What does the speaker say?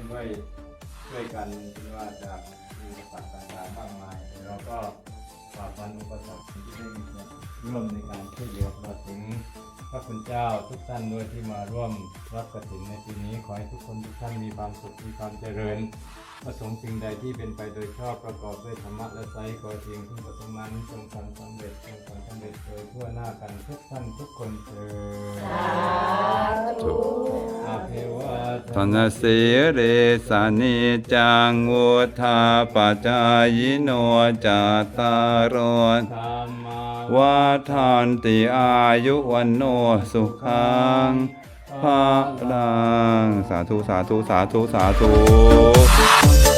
ที่ได้วมด้วยช่วยกันไม่ว่าจะมีอุปสรรคต่างๆมากมายแต่เราก็ฝ่าฟันอุปสรรคที่ได้มีส่วนร่วมในการช่วยเหลือเราถึงพระคุณเจ้าทุกท่านด้วยที่มาร่วมรับกฐินในปีนี้ขอให้ทุกคนทุกท่านมีความสุขมีความเจริญ ประสงค์สิ่งใดที่เป็นไปโดยชอบประกอบด้วยธรรมะและไซขอเพียงที่ประสงค์นั้นจงทำสำเร็จจงทำสำเร็จโดยทั่วหน้ากันทุกท่านทุกคนเถิดาทนสีเรสานิจังวุธาปจายโนจาตารโธรรมาวาทานติอายุวันโนสุขังภาลังสาธุสาธุสาธุสาธุ